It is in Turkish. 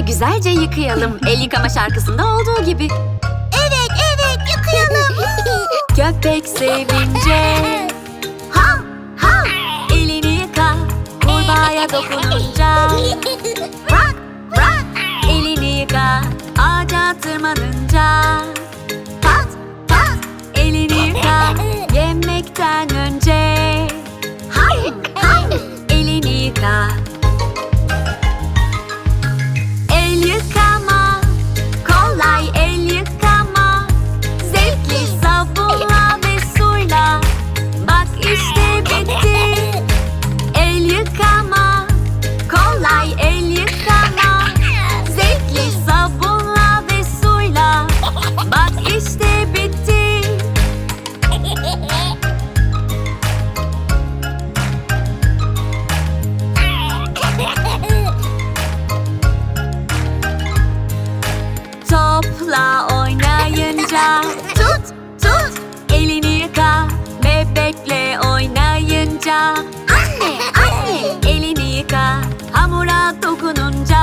güzelce yıkayalım. El yıkama şarkısında olduğu gibi. Evet evet yıkayalım. Köpek sevince ha ha. elini yıka. Kurbağaya dokununca Rock rock. elini yıka. Ağaca tırmanınca 그 혼자